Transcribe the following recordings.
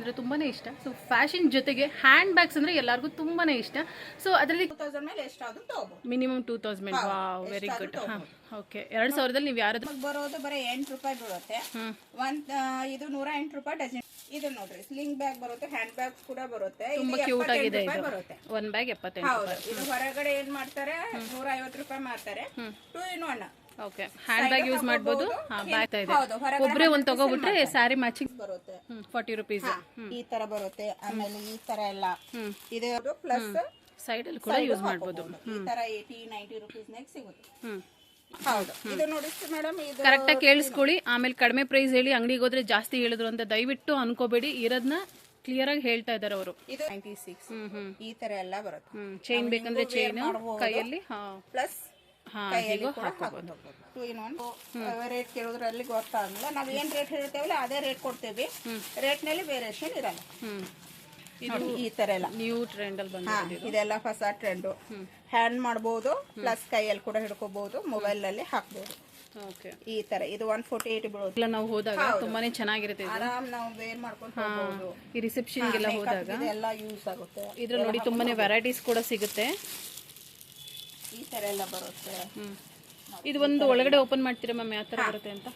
ಅಂದರೆ ತುಂಬಾ ಇಷ್ಟ. ಸೊ ಫ್ಯಾಷನ್ ಜೊತೆಗೆ ಹ್ಯಾಂಡ್ ಬ್ಯಾಗ್ಸ್ ಅಂದರೆ ಎಲ್ಲರಿಗೂ ತುಂಬಾ ಇಷ್ಟ. ಸೊ ಅದರಲ್ಲಿ minimum two thousand wow very good ಹಾಂ ಓಕೆ ಎರಡು ಸಾವಿರದಲ್ಲಿ ನೀವು ಯಾರಾದ್ರೂ ಬರೋದು ಬರೀ ಎಂಟು ರೂಪಾಯಿ ಬೀಳುತ್ತೆ. ಒಂದು ಇದು ನೂರ ಎಂಟು ರೂಪಾಯಿ ಡಜನ್ ಇದು ನೋಡ್ರಿ ಸ್ಲಿಂಗ್ ಬ್ಯಾಗ್ ಬರುತ್ತೆ ಹ್ಯಾಂಡ್ ಬ್ಯಾಗ್ ಕೂಡ ಬರುತ್ತೆ. ತುಂಬಾ ಕ್ಯೂಟ್ ಆಗಿದೆ ಇದು. ಬರುತ್ತೆ. ಒನ್ ಬ್ಯಾಗ್ ಎಪ್ಪತ್ತೆಂಟು ಇದು ಹೊರಗಡೆ ಏನ್ ಮಾಡ್ತಾರೆ? ನೂರ ಐವತ್ತು ರೂಪಾಯಿ ಮಾಡ್ತಾರೆ two in one okay hand bag use ಮಾಡ್ಬೋದು? ಒಬ್ಬರೇ ಒಂದು ತಗೋಬಿಟ್ರೆ ಸ್ಯಾರಿ ಮ್ಯಾಚಿಂಗ್ ಬರುತ್ತೆ. ಫಾರ್ಟಿ ರುಪೀಸ್ ಈ ತರ ಬರುತ್ತೆ. ಆಮೇಲೆ ಈ ತರ ಎಲ್ಲ. ಇದು ಪ್ಲಸ್ ಸೈಡಲ್ಲಿ ಕೂಡ ಯೂಸ್ ಮಾಡಬಹುದು ಈ ತರ ಏಯ್ಟಿ ನೈಂಟಿ ರುಪೀಸ್ ನಾಗ ಸಿಗುತ್ತೆ. ಹ್ಞೂ ಹೌದು. ಇದು ನೋಡಿ ಮೇಡಮ್ ಇದು ಕರೆಕ್ಟಾಗಿ ಕೇಳಿಸ್ಕೊಳ್ಳಿ. ಆಮೇಲೆ ಕಡಿಮೆ ಪ್ರೈಸ್ ಹೇಳಿ ಅಂಗಡಿಗೆ ಹೋದ್ರೆ ಜಾಸ್ತಿ ಹೇಳಿದ್ರು ಅಂತ ದಯವಿಟ್ಟು ಅನ್ಕೋಬೇಡಿ. ಇರೋದನ್ನ ಕ್ಲಿಯರ್ ಆಗಿ ಹೇಳ್ತಾ ಇದ್ದಾರೆ ಅವರು. ಇದು ನೈಂಟಿ ಸಿಕ್ಸ್ ಹ್ಮ್ ಹ್ಮ್. ಈ ತರ ಎಲ್ಲ ಬರುತ್ತೆ. ಚೈನ್ ಬೇಕಂದ್ರೆ ಚೈನ್ ಕೈಯಲ್ಲಿ ಪ್ಲಸ್ ಕೈಯಲ್ಲಿ ಕೂಡ ಹಾಕೋಬಹುದು ಟೂ ಇನ್ ಒನ್ ರೇಟ್ ಕೇಳೋದ್ರಲ್ಲಿ ಗೊತ್ತಾಗಲ್ಲ ನಾವು ಏನ್ ರೇಟ್ ಹೇಳ್ತೇವಲ್ಲ ಅದೇ ರೇಟ್ ಕೊಡ್ತೇವಿ. ರೇಟ್ನಲ್ಲಿ ವೇರಿಯೇಷನ್ ಇರಲ್ಲ. ಹ್ಮ್. ಈ ತರ ಎಲ್ಲ. ನ್ಯೂ ಟ್ರೆಂಡ್ ಅಲ್ಲಿ ಇದೆಲ್ಲ ಹೊಸ ಟ್ರೆಂಡು ಹ್ಯಾಂಡ್ ಮಾಡಬಹುದು ಪ್ಲಸ್ ಕೈಯಲ್ಲಿ ಕೂಡ ಹಿಡ್ಕೋಬಹುದು ಮೊಬೈಲ್ನಲ್ಲಿ ಹಾಕ್ಬೋದು. ಓಕೆ. ಈ ತರ ಇದು ಒನ್ ಫೋರ್ಟಿ ಏಟ್ ಬೀಳೋದು ಇಲ್ಲ ನಾವು ಹೋದಾಗ ತುಂಬಾನೇ ಚೆನ್ನಾಗಿರುತ್ತೆ ಆರಾಮ್ ನಾವು ವೇರ್ ಮಾಡ್ಕೊಂಡು ಹೋಗಬಹುದು ಈ ರಿಸೆಪ್ಷನ್ಗೆಲ್ಲ ಹೋದಾಗ ಎಲ್ಲ ಯೂಸ್ ಆಗುತ್ತೆ. ಇದ್ರಲ್ಲಿ ನೋಡಿ ತುಂಬಾನೇ ವೆರೈಟೀಸ್ ಕೂಡ ಸಿಗುತ್ತೆ. ಈ ತರ ಎಲ್ಲ ಬರುತ್ತೆ. ಇದು ಒಂದು ಒಳಗಡೆ ಓಪನ್ ಮಾಡ್ತೀರಾ ಮ್ಯಾಮ್? ಯಾವ ತರ ಬರುತ್ತೆ ಅಂತ?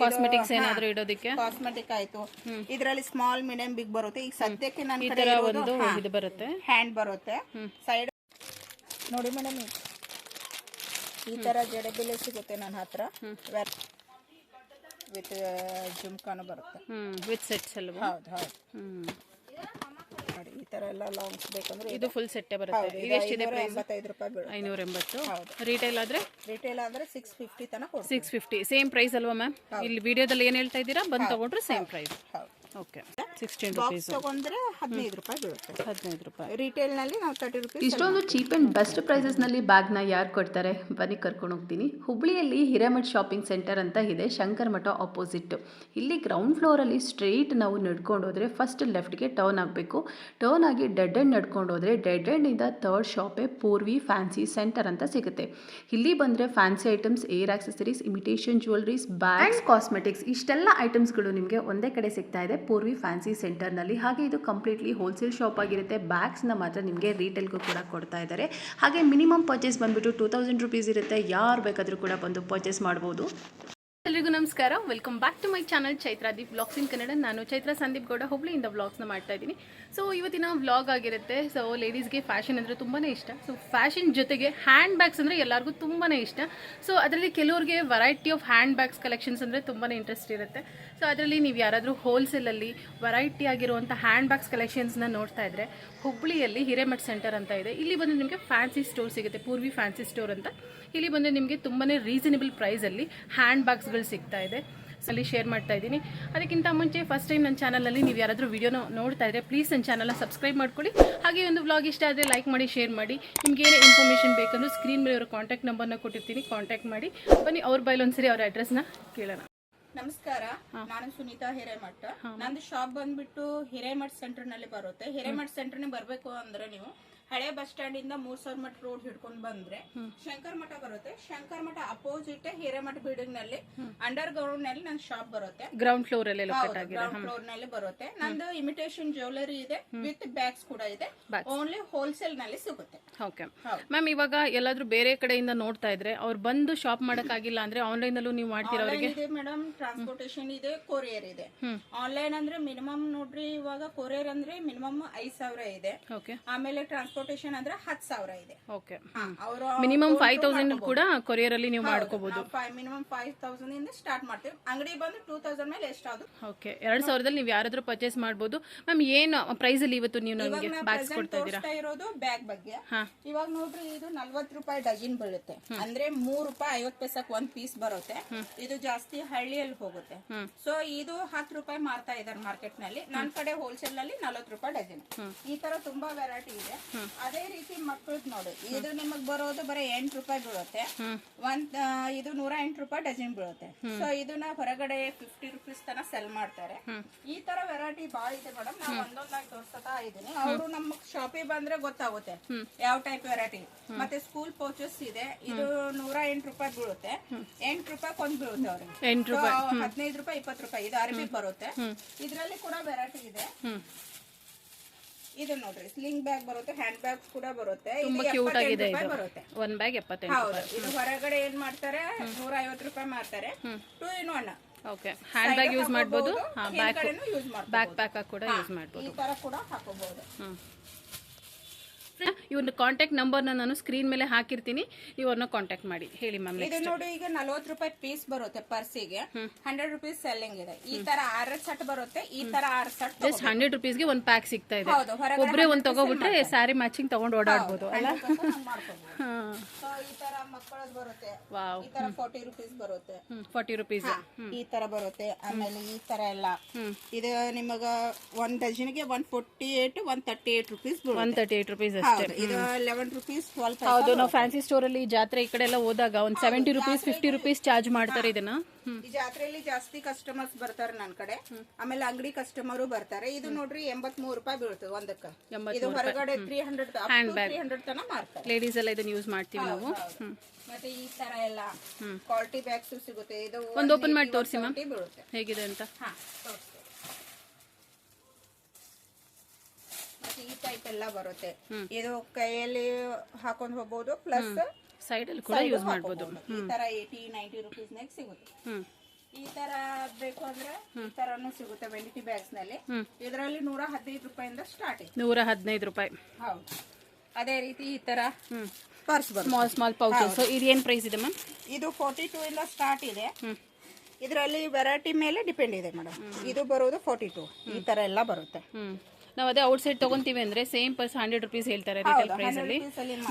ಕಾಸ್ಮೆಟಿಕ್ಸ್ ಏನಾದ್ರು ಇಡೋದಕ್ಕೆ? ಕಾಸ್ಮೆಟಿಕ್ ಆಯ್ತು. ಇದರಲ್ಲಿ ಸ್ಮಾಲ್ ಮೀಡಿಯಂ ಬಿಗ್ ಬರುತ್ತೆ. ಈಗ ಸದ್ಯಕ್ಕೆ ನಾನು ಈ ತರ ಒಂದು ಇದು ಬರುತ್ತೆ. ಹ್ಯಾಂಡ್ ಬರುತ್ತೆ. ಸೈಡ್ ನೋಡಿ ಮೇಡಮ್ ಈ. ತರ ಜಡೆಬಿಲೆ ಸಿಗುತ್ತೆ ನನ್ನ ಹತ್ರ. ವಿತ್ ಜುಮ್ಕಾನು ಬರುತ್ತೆ. ಹ್ಮ್. ವಿತ್ ಸೆಟ್ಸ್ ಅಲ್ವಾ? ಹೌದು ಹೌದು. ಹ್ಮ್. ತರ ಎಲ್ಲ ಲಾಂಗ್ಸ್ ಬೇಕಂದ್ರೆ ಇದು ಫುಲ್ ಸೆಟ್ಟೇ ಬರುತ್ತೆ. ಇದು ಐನೂರ ಪ್ರೈಸ್ ರೂಪಾಯಿ ಬೀಳುತ್ತೆ. ಐನೂರ ಎಂಬತ್ತು. ರಿಟೇಲ್ ಆದ್ರೆ? ರಿಟೇಲ್ ಆದ್ರೆ ಸಿಕ್ಸ್ ಫಿಫ್ಟಿ ತನಕ ಸಿಕ್ಸ್ ಫಿಫ್ಟಿ ಸೇಮ್ ಪ್ರೈಸ್ ಅಲ್ವಾ ಮ್ಯಾಮ್ ಇಲ್ಲಿ ವಿಡಿಯೋದಲ್ಲಿ ಏನು ಹೇಳ್ತಾ ಇದ್ದೀರಾ? ಬಂದು ತಗೊಂಡ್ರೆ same price okay sixteen box rupees ತಗೊಂಡ್ರೆ ಹದಿನೈದು ರೂಪಾಯಿ ಬೀಳುತ್ತೆ. ಹದಿನೈದು ರೂಪಾಯಿ. ರಿಟೇಲ್ನಲ್ಲಿ ನಾವು ತರ್ಟಿ ರುಪೀಸ್ ಇಷ್ಟೊಂದು ಚೀಪ್ ಆ್ಯಂಡ್ ಬೆಸ್ಟ್ ಪ್ರೈಸಸ್ನಲ್ಲಿ ಬ್ಯಾಗ್ನ ಯಾರು ಕೊಡ್ತಾರೆ? ಬನ್ನಿ ಕರ್ಕೊಂಡು ಹೋಗ್ತೀನಿ. ಹುಬ್ಳಿಯಲ್ಲಿ ಹಿರೇಮಠ್ ಶಾಪಿಂಗ್ ಸೆಂಟರ್ ಅಂತ ಇದೆ ಶಂಕರ್ ಮಠ ಆಪೋಸಿಟ್ ಇಲ್ಲಿ ಗ್ರೌಂಡ್ ಫ್ಲೋರಲ್ಲಿ ಸ್ಟ್ರೈಟ್ ನಾವು ನಡ್ಕೊಂಡು ಹೋದ್ರೆ ಫಸ್ಟ್ ಲೆಫ್ಟ್ಗೆ ಟರ್ನ್ ಆಗಬೇಕು. ಟರ್ನ್ ಆಗಿ ಡೆಡ್ ಎಂಡ್ ನಡ್ಕೊಂಡು ಹೋದ್ರೆ ಡೆಡ್ ಎಂಡಿಂದ ತರ್ಡ್ ಶಾಪೇ ಪೂರ್ವಿ ಫ್ಯಾನ್ಸಿ ಸೆಂಟರ್ ಅಂತ ಸಿಗುತ್ತೆ. ಇಲ್ಲಿ ಬಂದರೆ fancy items hair accessories imitation jewelleries bags cosmetics ಇಷ್ಟೆಲ್ಲ ಐಟಮ್ಸ್ಗಳು ನಿಮಗೆ ಒಂದೇ ಕಡೆ ಸಿಗ್ತಾ ಇದೆ. ಪೂರ್ವಿ ಫ್ಯಾನ್ಸಿ ಸೆಂಟರ್ನಲ್ಲಿ. ಹಾಗೆ ಇದು ಕಂಪ್ಲೀಟ್ಲಿ ಹೋಲ್ಸೇಲ್ ಶಾಪ್ ಆಗಿರುತ್ತೆ. ಬ್ಯಾಗ್ಸ್ನ ಮಾತ್ರ ನಿಮಗೆ ರೀಟೇಲ್ಗೂ ಕೂಡ ಕೊಡ್ತಾ ಇದ್ದಾರೆ. ಹಾಗೆ ಮಿನಿಮಮ್ ಪರ್ಚೇಸ್ ಬಂದುಬಿಟ್ಟು ಟೂ ತೌಸಂಡ್ ರುಪೀಸ್ ಇರುತ್ತೆ. ಯಾರು ಬೇಕಾದರೂ ಕೂಡ ಬಂದು ಪರ್ಚೇಸ್ ಮಾಡ್ಬೋದು. ಎಲ್ರಿಗೂ ನಮಸ್ಕಾರ. Welcome back to my channel Chaitra Deep vlogs in Kannada. ನಾನು ಚೈತ್ರ ಸಂದೀಪ್ ಗೌಡ ಹುಬ್ಳಿಯಿಂದ ವ್ಲಾಗ್ಸ್ನ ಮಾಡ್ತಾ ಇದ್ದೀನಿ. ಸೊ, ಇವತ್ತಿನ ವ್ಲಾಗ್ ಆಗಿರುತ್ತೆ. ಸೊ ಲೇಡೀಸ್ಗೆ ಫ್ಯಾಷನ್ ಅಂದರೆ ತುಂಬಾ ಇಷ್ಟ. ಸೊ ಫ್ಯಾಷನ್ ಜೊತೆಗೆ ಹ್ಯಾಂಡ್ ಬ್ಯಾಗ್ಸ್ ಅಂದರೆ ಎಲ್ಲರಿಗೂ ತುಂಬಾ ಇಷ್ಟ. ಸೊ, ಅದರಲ್ಲಿ ಕೆಲವರಿಗೆ variety of hand bags collections ಅಂದರೆ ತುಂಬಾ ಇಂಟ್ರೆಸ್ಟ್ ಇರುತ್ತೆ. ಸೊ ಅದರಲ್ಲಿ ನೀವು ಯಾರಾದರೂ ಹೋಲ್ಸೇಲಲ್ಲಿ ವೆರೈಟಿ ಆಗಿರುವಂಥ ಹ್ಯಾಂಡ್ ಬ್ಯಾಗ್ಸ್ ಕಲೆಕ್ಷನ್ಸ್ನ ನೋಡ್ತಾ ಇದ್ರೆ ಹುಬ್ಬಳ್ಳಿಯಲ್ಲಿ ಹಿರೇಮಠ್ ಸೆಂಟರ್ ಅಂತ ಇದೆ. ಇಲ್ಲಿ ಬಂದು ನಿಮಗೆ ಫ್ಯಾನ್ಸಿ ಸ್ಟೋರ್ ಸಿಗುತ್ತೆ, ಪೂರ್ವಿ ಫ್ಯಾನ್ಸಿ ಸ್ಟೋರ್ ಅಂತ. ಇಲ್ಲಿ ಬಂದು ನಿಮಗೆ ತುಂಬಾ ರೀಸನೇಬಲ್ ಪ್ರೈಸಲ್ಲಿ ಹ್ಯಾಂಡ್ ಬ್ಯಾಗ್ಸ್ಗಳು ಸಿಗ್ತಾ ಇದೆ. ಅಲ್ಲಿ ಶೇರ್ ಮಾಡ್ತಾ ಇದ್ದೀನಿ. ಅದಕ್ಕಿಂತ ಮುಂಚೆ ಫಸ್ಟ್ ಟೈಮ್ ನನ್ನ ಚಾನಲಲ್ಲಿ ನೀವು ಯಾರಾದರೂ ವೀಡಿಯೋನ ನೋಡ್ತಾ ಇದ್ರೆ ಪ್ಲೀಸ್ ನನ್ನ ಚಾನಲ್ನ ಸಬ್ಸ್ಕ್ರೈಬ್ ಮಾಡ್ಕೊಳ್ಳಿ. ಹಾಗೆ ಒಂದು ವ್ಲಾಗ್ ಇಷ್ಟ ಆದರೆ ಲೈಕ್ ಮಾಡಿ ಶೇರ್ ಮಾಡಿ. ನಿಮ್ಗೆ ಏನೇ ಇನ್ಫಾರ್ಮೇಷನ್ ಬೇಕಂದ್ರೆ ಸ್ಕ್ರೀನ್ ಮೇಲೆ ಅವರ ಕಾಂಟ್ಯಾಕ್ಟ್ ನಂಬರ್ನ ಕೊಟ್ಟಿರ್ತೀನಿ ಕಾಂಟ್ಯಾಕ್ಟ್ ಮಾಡಿ. ಬನ್ನಿ, ಅವ್ರ ಬೈಲೊಂದ್ಸರಿ ಅವ್ರ ಅಡ್ರೆಸ್ನ ಕೇಳೋಣ. ನಮಸ್ಕಾರ. ನಾನು ಸುನೀತಾ ಹಿರೇಮಠ. ನಂದು ಶಾಪ್ ಬಂದ್ಬಿಟ್ಟು ಹಿರೇಮಠ್ ಸೆಂಟರ್ನಲ್ಲಿ ಬರುತ್ತೆ. ಹಿರೇಮಠ್ ಸೆಂಟರ್ ಬರ್ಬೇಕು ಅಂದ್ರೆ ನೀವು ಹಳೆ ಬಸ್ ಸ್ಟ್ಯಾಂಡ್ ಇಂದ ಮೂರ್ ಸಾವಿರ ಮಠ ರೋಡ್ ಹಿಡ್ಕೊಂಡ್ ಬಂದ್ರೆ ಶಂಕರ್ ಮಠ ಬರುತ್ತೆ. ಶಂಕರ್ ಮಠ ಅಪೋಸಿಟ್ ಹಿರೇಮಠ ಬಿಲ್ಡಿಂಗ್ನಲ್ಲಿ ಅಂಡರ್ ಗ್ರೌಂಡ್ನಲ್ಲಿ ನನ್ ಶಾಪ್ ಬರುತ್ತೆ ಗ್ರೌಂಡ್ ಫ್ಲೋರ್ ಅಲ್ಲಿ ಗ್ರೌಂಡ್ ಫ್ಲೋರ್ನಲ್ಲಿ ಬರುತ್ತೆ. ನಂದು ಇಮಿಟೇಷನ್ ಜ್ಯುವೆಲರಿ ಇದೆ ವಿತ್ ಬ್ಯಾಗ್ಸ್ ಕೂಡ ಇದೆ. ಓನ್ಲಿ ಹೋಲ್ಸೇಲ್ನಲ್ಲಿ ಸಿಗುತ್ತೆ. ಓಕೆ ಮ್ಯಾಮ್ ಇವಾಗ ಎಲ್ಲಾದ್ರೂ ಬೇರೆ ಕಡೆಯಿಂದ ನೋಡ್ತಾ ಇದ್ರೆ ಅವ್ರು ಬಂದು ಶಾಪ್ ಮಾಡೋಕ್ಕಾಗಿಲ್ಲ ಅಂದ್ರೆ ಆನ್ಲೈನ್ ಅಲ್ಲೂ ನೀವು ಮಾಡ್ತೀರಾ ಅವ್ರಿಗೆ? ಮೇಡಮ್ ಟ್ರಾನ್ಸ್ಪೋರ್ಟೇಶನ್ ಇದೆ ಕೊರಿಯರ್ ಇದೆ. ಆನ್ಲೈನ್ ಅಂದ್ರೆ ಮಿನಿಮಮ್ ನೋಡ್ರಿ ಇವಾಗ ಕೊರಿಯರ್ ಅಂದ್ರೆ ಮಿನಿಮಮ್ ಐದ್ ಸಾವಿರ ಇದೆ. ಓಕೆ ಆಮೇಲೆ ಟ್ರಾನ್ಸ್ಪೋರ್ಟೇಶನ್ ಅಂದ್ರೆ ಹತ್ತು ಸಾವಿರ ಇದೆ. ಓಕೆ ಅವರು ಮಿನಿಮಮ್ ಫೈವ್ ತೌಸಂಡ್ ಕೂಡ ಕೊರಿಯರ್ ಅಲ್ಲಿ ನೀವು ಮಾಡ್ಕೋಬಹುದು ಮಿನಿಮಮ್ ಫೈವ್ ತೌಸಂಡ್ ಇಂದ ಸ್ಟಾರ್ಟ್ ಮಾಡ್ತೀವಿ. ಅಂಗಡಿ ಬಂದು ಟೂ ತೌಸಂಡ್ ಮೇಲೆ ಎಷ್ಟಾದ್ರು ಓಕೆ ಎರಡ್ ಸಾವಿರದಲ್ಲಿ ನೀವು ಯಾರಾದ್ರೂ ಪರ್ಚೇಸ್ ಮಾಡ್ಬೋದು. ಮ್ಯಾಮ್ ಏನು ಪ್ರೈಸ್ ಅಲ್ಲಿ ಇವತ್ತು ನೀವು ನಮಗೆ ಬ್ಯಾಗ್ಸ್ ಕೊಡ್ತಾ ಇದ್ದೀರಾ? ಇರೋದು ಬ್ಯಾಗ್ ಬಗ್ಗೆ. ಇವಾಗ ನೋಡ್ರಿ ಇದು ನಲ್ವತ್ತು ರೂಪಾಯಿ ಡಜನ್ ಬೀಳುತ್ತೆ. ಅಂದ್ರೆ ಮೂರ್ ರೂಪಾಯಿ ಐವತ್ ಪೈಸಕ್ ಒಂದ್ ಪೀಸ್ ಬರುತ್ತೆ. ಇದು ಜಾಸ್ತಿ ಹಳ್ಳಿಯಲ್ಲಿ ಹೋಗುತ್ತೆ. ಸೊ ಇದು ಹತ್ತು ರೂಪಾಯಿ ಮಾರ್ತಾ ಇದಾರೆ ಮಾರ್ಕೆಟ್ನಲ್ಲಿ. ನನ್ ಕಡೆ ಹೋಲ್ಸೇಲ್ನಲ್ಲಿ ನಲ್ವತ್ತು ರೂಪಾಯಿ ಡಜನ್. ಈ ತರ ತುಂಬಾ ವೆರೈಟಿ ಇದೆ. ಅದೇ ರೀತಿ ಮಕ್ಕಳದ್ ನೋಡಿ. ಇದು ನಿಮಗ್ ಬರೋದು ಬರೀ ಎಂಟ್ ರೂಪಾಯಿ ಬೀಳುತ್ತೆ. ಒಂದ್ ಆ, ಇದು ನೂರ ಎಂಟು ರೂಪಾಯಿ ಡಜನ್ ಬೀಳುತ್ತೆ. ಸೊ ಇದನ್ನ ಹೊರಗಡೆ ಫಿಫ್ಟಿ ರುಪೀಸ್ ತನ ಸೆಲ್ ಮಾಡ್ತಾರೆ. ಈ ತರ ವೆರೈಟಿ ಬಾಳ ಇದೆ ಮೇಡಮ್ ನಾವು ಒಂದೊಂದಾಗಿ ತೋರಿಸ್ತಾ ಇದೀನಿ. ಅವರು ನಮ್ಮ ಶಾಪಿಗೆ ಬಂದ್ರೆ ಗೊತ್ತಾಗುತ್ತೆ ಯಾವ ಟೈಪ್ ವೆರೈಟಿ ಮತ್ತೆ ಸ್ಕೂಲ್ ಪೋಚಸ್ ಇದೆ. ಇದು ನೂರ ಎಂಟು ರೂಪಾಯಿ ಬೀಳುತ್ತೆ. ಎಂಟ್ ರೂಪಾಯಿ ಒಂದ್ ಬೀಳುತ್ತೆ ಅವ್ರಿಗೆ. ಎಂಟು ಹದಿನೈದು ರೂಪಾಯಿ ಇಪ್ಪತ್ತು ರೂಪಾಯಿ. ಇದು ಅರಬಿ ಬರುತ್ತೆ. ಇದ್ರಲ್ಲಿ ಕೂಡ ವೆರೈಟಿ ಇದೆ. ಇದು ನೋಡ್ರಿ ಸ್ಲಿಂಗ್ ಬ್ಯಾಗ್ ಬರುತ್ತೆ ಹ್ಯಾಂಡ್ ಬ್ಯಾಗ್ ಕೂಡ ಬರುತ್ತೆ. ತುಂಬಾ ಕ್ಯೂಟ್ ಆಗಿದೆ ಬರುತ್ತೆ. ಒಂದ್ ಬ್ಯಾಗ್ ಎಪ್ಪತ್ತೆಂಟು ಹೌದು ಇದು ಹೊರಗಡೆ ಏನ್ ಮಾಡ್ತಾರೆ? ನೂರ ಐವತ್ತು ರೂಪಾಯಿ ಮಾರ್ತಾರೆ. Two in one okay hand bag use ಮಾಡಬಹುದು ಬ್ಯಾಗ್ ಬ್ಯಾಕ್ ಪ್ಯಾಕ್ ಕೂಡ ಯೂಸ್ ಮಾಡಬಹುದು ಈ ತರ ಕೂಡ ಹಾಕೋಬಹುದು ಇವ್ನ ಕಾಂಟ್ಯಾಕ್ಟ್ ನಂಬರ್ನ ನಾನು ಸ್ಕ್ರೀನ್ ಮೇಲೆ ಹಾಕಿರ್ತೀನಿ. ನೀವು ಅವ್ರನ್ನ ಕಾಂಟ್ಯಾಕ್ಟ್ ಮಾಡಿ. ಹೇಳಿ ಮ್ಯಾಮ್ ಇದು ನೋಡಿ ಈಗ ನಲ್ವತ್ತು ರೂಪಾಯಿ ಪೀಸ್ ಬರುತ್ತೆ ಪರ್ಸಿಗೆ ಹಂಡ್ರೆಡ್ ರುಪೀಸ್ ಸೆಲ್ಲಿಂಗ್ ಇದೆ. ಈ ತರ ಆರ್ ಸೆಟ್ ಬರುತ್ತೆ ಈ ತರ ಆರ್ ಸೆಟ್ ಜಸ್ಟ್ ಹಂಡ್ರೆಡ್ ರುಪೀಸ್ಗೆ ಒಂದು ಪ್ಯಾಕ್ ಸಿಗ್ತಾ ಇದೆ. ಒಬ್ಬರೇ ಒಂದು ತಗೋಬಿಟ್ರೆ ಸ್ಯಾರಿ ಮ್ಯಾಚಿಂಗ್ ತಗೊಂಡು ಓಡಾಡ್ಬೋದು ಅಲ್ಲ? ಈ ತರ ಮಕ್ಕಳದ್ ಬರುತ್ತೆ. ಈ ತರ ಫೋರ್ಟಿ ರುಪೀಸ್ ಬರುತ್ತೆ. ಫಾರ್ಟಿ ರುಪೀಸ್ ಈ ತರ ಬರುತ್ತೆ. ಆಮೇಲೆ ಈ ತರ ಎಲ್ಲ. ಇದು ನಿಮಗ ಒಂದ್ ಡಜನ್ಗೆ one forty eight one thirty eight rupees one thirty eight rupees ಅಷ್ಟೇ ಹೌದು ನಾವು ಫ್ಯಾನ್ಸಿ ಸ್ಟೋರಲ್ಲಿ ಜಾತ್ರೆ ಈ ಕಡೆ ಎಲ್ಲ ಹೋದಾಗ ಒಂದ್ seventy rupees fifty rupees charge ಮಾಡ್ತಾರೆ ಇದನ್ನ. ಈ ಜಾತ್ರೆಯಲ್ಲಿ ಜಾಸ್ತಿ ಕಸ್ಟಮರ್ಸ್ ಬರ್ತಾರೆ ನನ್ ಕಡೆ. ಆಮೇಲೆ ಅಂಗಡಿ ಕಸ್ಟಮರು ಬರ್ತಾರೆ. ಇದು ನೋಡ್ರಿ ಎಂಬತ್ ಮೂರು ರೂಪಾಯಿ ಬೀಳ್ತದೆ ಒಂದಕ್ಕ. ಇದು ಹೊರಗಡೆ ತ್ರೀ ಹಂಡ್ರೆಡ್ ಬ್ಯಾಗ್ ಹಂಡ್ರೆಡ್ ತನ ಮಾಡ್ತಾರೆ ಲೇಡೀಸ್ ಎಲ್ಲ ಇದನ್ನ ಯೂಸ್ ಮಾಡ್ತೀವಿ ನಾವು. ಮತ್ತೆ ಈ ತರ ಎಲ್ಲ ಕ್ವಾಲಿಟಿ ಬ್ಯಾಗ್ಸ್ ಸಿಗುತ್ತೆ. ಇದು ಒಂದು ಓಪನ್ ಮಾಡಿ ತೋರಿಸಿ ಮ್ಯಾಮ್ ಹೇಗಿದೆ ಅಂತ? ಹಾ ತೋರಿಸ್ತೇನೆ. ಮತ್ತೆ ಈ ಟೈಪ್ ಎಲ್ಲ ಬರುತ್ತೆ. ಇದು ಕೈಯಲ್ಲಿ ಹಾಕೊಂಡ್ ಹೋಗ್ಬೋದು ಪ್ಲಸ್ ಸೈಡ್ ಅಲ್ಲಿ ಕೂಡ ಯೂಸ್ ಮಾಡಬಹುದು ಈ ತರ ಏಟಿ ನೈಂಟಿ ರುಪೀಸ್ ನಾಗ ಸಿಗುತ್ತೆ. ಈ ತರ ಬೇಕು ಅಂದ್ರೆ ಈ ತರನು ಸಿಗುತ್ತೆ ವೆನಿಟಿ ಬ್ಯಾಗ್ಸ್ನಲ್ಲಿ. ಇದರಲ್ಲಿ ನೂರ ಹದಿನೈದು ರೂಪಾಯಿಂದ ಸ್ಟಾರ್ಟ್ ಇದೆ. ನೂರ ಹದಿನೈದು ರೂಪಾಯಿ. ಹೌದು. ಅದೇ ರೀತಿ ಈ ತರ ಪರ್ಸ್ ಬರುತ್ತೆ. ಸ್ಮಾಲ್ ಸ್ಮಾಲ್ ಪೌಚಸ್ ಸೊ ಇದು ಏನು ಪ್ರೈಸ್ ಇದೆ ಮ್ಯಾಮ್ ಇದು ಫೋರ್ಟಿ ಟೂ ಇಂದ ಸ್ಟಾರ್ಟ್ ಇದೆ. ಇದರಲ್ಲಿ ವೆರೈಟಿ ಮೇಲೆ ಡಿಪೆಂಡ್ ಇದೆ ಮೇಡಮ್ ಇದು ಬರೋದು ಫೋರ್ಟಿ ಟೂ ಈ ತರ ಎಲ್ಲ ಬರುತ್ತೆ. ನಾವು ಅದೇ ಔಟ್ ಸೈಡ್ ತಗೊಂತೀವಿ ಅಂದ್ರೆ ಸೇಮ್ ಪರ್ಸ್ ಹಂಡ್ರೆಡ್ ರುಪೀಸ್ ಹೇಳ್ತಾರೆ ರಿಟೇಲ್ ಪ್ರೈಸ್ ಅಲ್ಲಿ.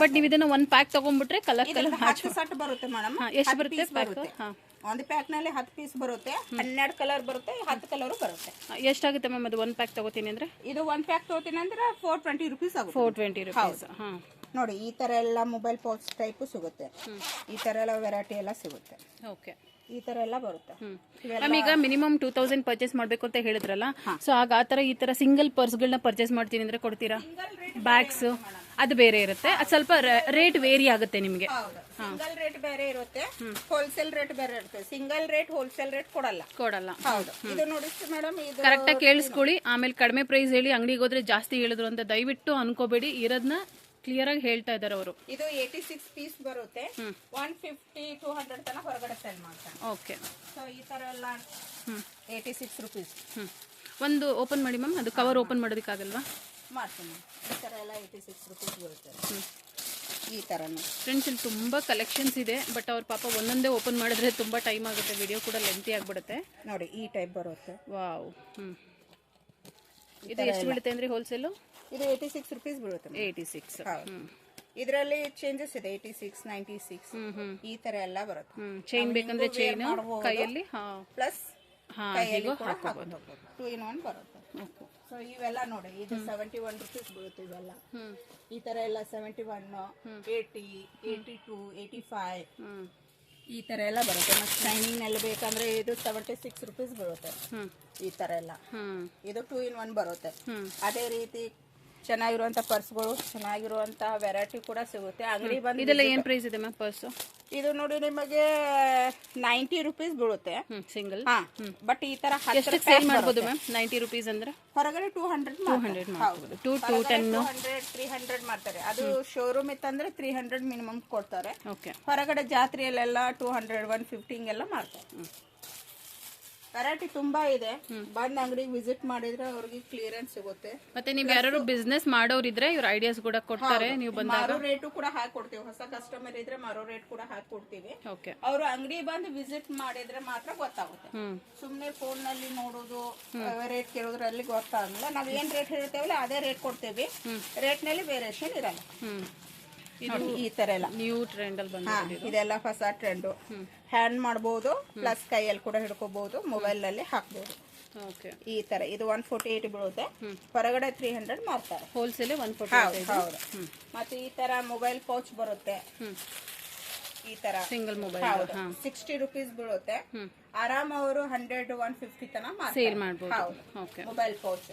ಬಟ್ ನೀವು ಇದನ್ನ ಒಂದ್ ಪ್ಯಾಕ್ ತಗೊಂಡ್ಬಿಟ್ರೆ ಕಲರ್ ಕಲರ್ ಹತ್ತು ಸೆಟ್ ಬರುತ್ತೆ ಮೇಡಮ್ ಎಷ್ಟು ಬರುತ್ತೆ ಪ್ಯಾಕ್ ಹಾ. ಒಂದು ಪ್ಯಾಕ್ನಲ್ಲಿ ಹತ್ತು ಪೀಸ್ ಬರುತ್ತೆ ಹನ್ನೆರಡು ಕಲರ್ ಬರುತ್ತೆ ಹತ್ತು ಕಲರ್ ಬರುತ್ತೆ. ಎಷ್ಟಾಗುತ್ತೆ ಮ್ಯಾಮ್ ಅದು ಒಂದ್ ಪ್ಯಾಕ್ ತಗೋತೀನಿ ಅಂದ್ರೆ? ಇದು ಒಂದ್ ಪ್ಯಾಕ್ ತಗೋತೀನಿ ಅಂದ್ರೆ ಫೋರ್ ಟ್ವೆಂಟಿ ರುಪೀಸ್ ಆಗುತ್ತೆ. ಫೋರ್ ಟ್ವೆಂಟಿ ರುಪೀಸ್ ಹಾ. ನೋಡಿ ಈ ತರ ಎಲ್ಲ ಮೊಬೈಲ್ ಪೌಚ್ ಟೈಪ್ ಸಿಗುತ್ತೆ. ಈ ತರ ಎಲ್ಲ ವೆರೈಟಿ ಎಲ್ಲ ಸಿಗುತ್ತೆ. ಓಕೆ. ಈ ತರ ಎಲ್ಲ ಬರುತ್ತೆ. ಮ್ಯಾಮ್ ಈಗ ಮಿನಿಮಮ್ ಟೂ ತೌಸಂಡ್ ಪರ್ಚೇಸ್ ಮಾಡಬೇಕು ಅಂತ ಹೇಳಿದ್ರಲ್ಲ ಸೊ ಆಗ ಆ ತರ ಈ ತರ ಸಿಂಗಲ್ ಪರ್ಸ್ಗಳನ್ನ ಪರ್ಚೇಸ್ ಮಾಡ್ತೀನಿ ಅಂದ್ರೆ ಕೊಡ್ತೀರಾ? ಬ್ಯಾಗ್ಸ್ ಅದು ಬೇರೆ ಇರುತ್ತೆ. ಅದು ಸ್ವಲ್ಪ ರೇಟ್ ವೇರಿ ಆಗುತ್ತೆ ನಿಮಗೆ. ಸಿಂಗಲ್ ರೇಟ್ ಬೇರೆ ಇರುತ್ತೆ. ಹೋಲ್ಸೇಲ್ ರೇಟ್ ಬೇರೆ ಇರುತ್ತೆ. ಸಿಂಗಲ್ ರೇಟ್ ಹೋಲ್ಸೇಲ್ ರೇಟ್ ಕೊಡಲ್ಲ. ಕೊಡಲ್ಲ. ಹೌದು. ಇದು ನೋಡಿ ಮೇಡಮ್ ಇದು ಕರೆಕ್ಟಾಗಿ ಕೇಳಿಸ್ಕೊಳ್ಳಿ. ಆಮೇಲೆ ಕಡಿಮೆ ಪ್ರೈಸ್ ಹೇಳಿ ಅಂಗಡಿಗೆ ಹೋದ್ರೆ ಜಾಸ್ತಿ ಹೇಳಿದ್ರು ಅಂತ ದಯವಿಟ್ಟು ಅನ್ಕೋಬೇಡಿ. ಇರೋದನ್ನ ಕ್ಲಿಯರ್ ಆಗಿ ಹೇಳ್ತಾ ಇದ್ದಾರೆ ಅವರು. ಇದು ಏಟಿ ಸಿಕ್ಸ್ ಪೀಸ್ ಬರುತ್ತೆ ಒನ್ ಫಿಫ್ಟಿ ಟೂ ಹಂಡ್ರೆಡ್ ತನಕ ಹೊರಗಡೆ ಸೆಲ್ ಮಾಡ್ತಾರೆ. ಓಕೆ ಸೊ ಈ ತರ ಎಲ್ಲ ಏಟಿ ಸಿಕ್ಸ್ ರುಪೀಸ್ ಒಂದು ಓಪನ್ ಮಾಡಿ ಮ್ಯಾಮ್ ಅದು ಕವರ್ ಓಪನ್ ಮಾಡೋದಕ್ಕಾಗಲ್ವಾ ಮಾಡ್ತೀನಿ ಈ ತರ ಎಲ್ಲ ಏಯ್ಟಿ ಸಿಕ್ಸ್ ರುಪೀಸ್ ಬರುತ್ತೆ ಈ ತರನು. ಫ್ರೆಂಡ್ಸ್ ಇಲ್ಲಿ ತುಂಬ ಕಲೆಕ್ಷನ್ಸ್ ಇದೆ ಬಟ್ ಅವ್ರ ಪಾಪ ಒಂದೊಂದೇ ಓಪನ್ ಮಾಡಿದ್ರೆ ತುಂಬ ಟೈಮ್ ಆಗುತ್ತೆ. ವಿಡಿಯೋ ಕೂಡ ಲೆಂತಿ ಆಗಿಬಿಡುತ್ತೆ. ನೋಡಿ ಈ ಟೈಪ್ ಬರುತ್ತೆ. ವಾವ್ ಹ್ಞೂ ಇದು ಎಷ್ಟು ಬೀಳುತ್ತೆ ಅಂದರೆ ಹೋಲ್ಸೇಲು ಇದು ಏಟಿ ಸಿಕ್ಸ್ ರುಪೀಸ್ ಬೀಳುತ್ತೆ ಏಯ್ಟಿ ಸಿಕ್ಸ್ ಹೌದು. ಇದರಲ್ಲಿ ಚೇಂಜಸ್ ಇದೆ ಏಟಿ ಸಿಕ್ಸ್ ನೈಂಟಿ ಸಿಕ್ಸ್ ಈ ತರ ಎಲ್ಲ ಬರುತ್ತೆ. ಚೈನ್ ಬೇಕಂದ್ರೆ ಚೈನ್ ಕೈಯಲ್ಲಿ ಪ್ಲಸ್ ಕೈಯಲ್ಲಿ ಕೂಡ ಟೂ ಇನ್ ಒನ್ ಬರುತ್ತೆ. ಸೊ ಇವೆಲ್ಲ ನೋಡಿ ಇದು ಸೆವೆಂಟಿ ಒನ್ ರುಪೀಸ್ ಬೀಳುತ್ತೆ ಇವೆಲ್ಲ. ಈ ತರ ಎಲ್ಲ seventy one eighty eighty two eighty five ಈ ತರ ಎಲ್ಲ ಬರುತ್ತೆ. ಮತ್ತೆ ಶೈನಿಂಗ್ನಲ್ಲಿ ಬೇಕಂದ್ರೆ ಇದು ಸೆವೆಂಟಿ ಸಿಕ್ಸ್ ರುಪೀಸ್ ಬರುತ್ತೆ ಈ ತರ ಎಲ್ಲ. ಇದು ಟೂ ಇನ್ ಒನ್ ಬರುತ್ತೆ. ಅದೇ ರೀತಿ ಚೆನ್ನಾಗಿರುವಂತ ಪರ್ಸ್ಗಳು ಚೆನ್ನಾಗಿರುವಂತ ವೆರೈಟಿ ಕೂಡ ಸಿಗುತ್ತೆ. ಅಂಗಡಿ ಬಂದು ಇದೆಲ್ಲ ಏನು ಪ್ರೈಸ್ ಇದೆ ಮ್ಯಾಮ್ ಪರ್ಸ್? ಇದು ನೋಡಿ ನಿಮಗೆ ನೈಂಟಿ ರುಪೀಸ್ ಬೀಳುತ್ತೆ. ಸಿಂಗಲ್ ಹಾ ಬಟ್ ಈ ತರ ಮಾಡಬಹುದು ಎಷ್ಟಕ್ಕೆ ಸೇಲ್ ಮಾಡ್ಬೋದು ಮ್ಯಾಮ್? ನೈಂಟಿ ರುಪೀಸ್ ಅಂದ್ರೆ? ಹೊರಗಡೆ ಟೂ ಹಂಡ್ರೆಡ್ ಹಂಡ್ರೆಡ್ ಮಾಡ್ಬೋದು. Two two ten hundred three hundred ಮಾಡ್ತಾರೆ. ಅದು ಶೋರೂಮ್ ಇತ್ತಂದ್ರೆ ತ್ರೀ ಹಂಡ್ರೆಡ್ ಮಿನಿಮಮ್ ಕೊಡ್ತಾರೆ. ಓಕೆ ಹೊರಗಡೆ ಜಾತ್ರೆಯಲ್ಲೆಲ್ಲ ಟೂ ಹಂಡ್ರೆಡ್ ಒನ್ ಫಿಫ್ಟಿಂಗೆಲ್ಲ ಮಾಡ್ತಾರೆ. ವೆರೈಟಿ ತುಂಬಾ ಇದೆ. ಬಂದ್ ಅಂಗಡಿ ವಿಸಿಟ್ ಮಾಡಿದ್ರೆ ಅವ್ರಿಗೆ ಕ್ಲಿಯರೆನ್ಸ್ ಸಿಗುತ್ತೆ. ಮತ್ತೆ ನೀವು ಯಾರು ಬಿಸ್ನೆಸ್ ಮಾಡೋರಿದ್ರೆ ಇವ್ರ ಐಡಿಯಾಸ್ ಕೂಡ ಕೊಡ್ತಾರೆ ನೀವು ಬಂದ ಮಾರೋ ರೇಟು ಕೂಡ ಹಾಕಿ ಕೊಡ್ತೀವಿ. ಹೊಸ ಕಸ್ಟಮರ್ ಇದ್ರೆ ಮಾರೋ ರೇಟ್ ಕೂಡ ಹಾಕಿ ಕೊಡ್ತೀವಿ. ಅವ್ರು ಅಂಗಡಿ ಬಂದು ವಿಸಿಟ್ ಮಾಡಿದ್ರೆ ಮಾತ್ರ ಗೊತ್ತಾಗುತ್ತೆ. ಸುಮ್ನೆ ಫೋನ್ನಲ್ಲಿ ನೋಡೋದು ರೇಟ್ ಕೇಳೋದ್ರಲ್ಲಿ ಗೊತ್ತಾಗಲ್ಲ. ನಾವ್ ಏನ್ ರೇಟ್ ಹೇಳ್ತೇವಲ್ಲ ಅದೇ ರೇಟ್ ಕೊಡ್ತೇವಿ. ರೇಟ್ನಲ್ಲಿ ವೇರಿಯೇಷನ್ ಇರಲ್ಲ. ಈ ತರ ಎಲ್ಲ. ನ್ಯೂ ಟ್ರೆಂಡ್ ಅಲ್ಲಿ ಇದೆಲ್ಲ ಹೊಸ ಟ್ರೆಂಡು ಹ್ಯಾಂಡ್ ಮಾಡ್ಬೋದು ಪ್ಲಸ್ ಕೈಯಲ್ಲಿ ಕೂಡ ಹಿಡ್ಕೋಬಹುದು ಮೊಬೈಲ್ನಲ್ಲಿ ಹಾಕ್ಬೋದು. ಓಕೆ ಈ ತರ ಇದು ಒನ್ ಫೋರ್ಟಿ ಏಟ್ ಬೀಳುತ್ತೆ ಹೊರಗಡೆ ತ್ರೀ ಹಂಡ್ರೆಡ್ ಮಾರ್ತಾರೆ. ಹೋಲ್ಸೇಲ್ ಒನ್ ಫೋರ್ಟಿ ಹೌದು ಮತ್ತೆ ಈ ತರ ಮೊಬೈಲ್ ಪೌಚ್ ಬರುತ್ತೆ. ಈ ತರ. ಸಿಂಗಲ್ ಮೊಬೈಲ್ ಸಿಕ್ಸ್ಟಿ ರುಪೀಸ್ ಬೀಳುತ್ತೆ. ಆರಾಮ್ ಅವರು ಹಂಡ್ರೆಡ್ ಒನ್ ಫಿಫ್ಟಿ ತನ ಸೇಲ್ ಮಾಡಬಹುದು ಮೊಬೈಲ್ ಪೌಚ್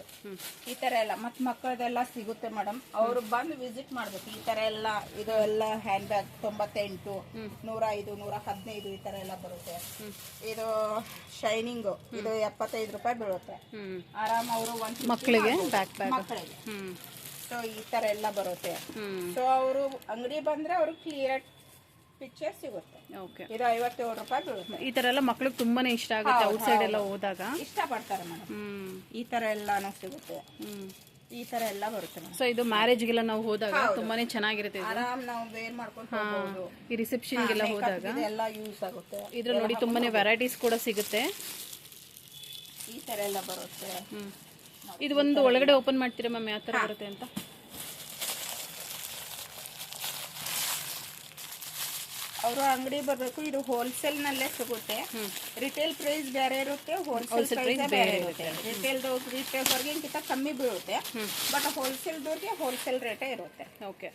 ಈ ತರ ಎಲ್ಲ. ಮತ್ ಮಕ್ಕಳದೆಲ್ಲ ಸಿಗುತ್ತೆ ಮೇಡಮ್ ಅವರು ಬಂದು ವಿಸಿಟ್ ಮಾಡ್ಬೇಕು. ಈ ತರ ಎಲ್ಲ ಇದು ಎಲ್ಲ ಹ್ಯಾಂಡ್ ಬ್ಯಾಗ್ ತೊಂಬತ್ತೆಂಟು ನೂರ ಐದು ನೂರ ಹದಿನೈದು ಈ ತರ ಎಲ್ಲ ಬರುತ್ತೆ. ಇದು ಶೈನಿಂಗ್ ಇದು ಎಪ್ಪತ್ತೈದು ರೂಪಾಯಿ ಬೀಳುತ್ತೆ. ಆರಾಮ್ ಅವರು ಒಂದ್ ಮಕ್ಕಳಿಗೆ ಮಕ್ಕಳಿಗೆ. ಸೊ ಈ ತರ ಎಲ್ಲ ಬರುತ್ತೆ. ಸೊ ಅವರು ಅಂಗಡಿ ಬಂದ್ರೆ ಅವ್ರು ಕ್ಲಿಯರ್ ಪಿಕ್ಚರ್ ಸಿಗುತ್ತೆ. ಓಕೆ ಇದು ಐವತ್ತೇಳು ರೂಪಾಯಿ ಬೀಳುತ್ತೆ. ಈ ತರ ಎಲ್ಲ ಮಕ್ಳಿಗೆ ತುಂಬಾನೇ ಇಷ್ಟ ಆಗುತ್ತೆ ಔಟ್ ಸೈಡ್ ಎಲ್ಲ ಹೋದಾಗ. ಇಷ್ಟ ಪಡ್ತಾರೆ ಮೇಡಮ್. ಹ್ಮ್. ಈ ತರ ಎಲ್ಲಾನು ಸಿಗುತ್ತೆ. ಈ ತರ ಎಲ್ಲ ಬರುತ್ತೆ ಸೊ ಇದು ಮ್ಯಾರೇಜ್ಗೆಲ್ಲ ನಾವು ಹೋದಾಗ ತುಂಬಾನೇ ಚೆನ್ನಾಗಿರುತ್ತೆ ಆರಾಮ್ ನಾವು ವೇರ್ ಮಾಡ್ಕೊಂಡು ಹೋಗ್ಬೋದು. ಈ ರಿಸೆಪ್ಷನ್ಗೆಲ್ಲ ಹೋದಾಗ. ಎಲ್ಲ ಯೂಸ್ ಆಗುತ್ತೆ. ಇದ್ರಲ್ಲಿ ನೋಡಿ ತುಂಬಾನೇ ವೆರೈಟೀಸ್ ಕೂಡ ಸಿಗುತ್ತೆ. ಈ ತರ ಎಲ್ಲ ಬರುತ್ತೆ. ಇದು ಒಂದು ಒಳಗಡೆ ಓಪನ್ ಮಾಡ್ತೀರಾ ಮ್ಯಾಮ್? ಯಾವ ತರ ಬರುತ್ತೆ ಅಂತ? ಅವರು ಅಂಗಡಿ ಬರಬೇಕು ಇದು ಹೋಲ್ಸೇಲ್ ನಲ್ಲೇ ಸಿಗುತ್ತೆ. ರಿಟೇಲ್ ಪ್ರೈಸ್ ಬೇರೆ ಇರುತ್ತೆ ಹೋಲ್ಸೇಲ್ ಪ್ರೈಸ್ ಬೇರೆ ಇರುತ್ತೆ. ರಿಟೇಲ್ ಕಮ್ಮಿ ಬೀಳುತ್ತೆ ಬಟ್ ಹೋಲ್ಸೇಲ್ ದೋರ್ಗೆ ಹೋಲ್ಸೇಲ್ ರೇಟೇ ಇರುತ್ತೆ. ಓಕೆ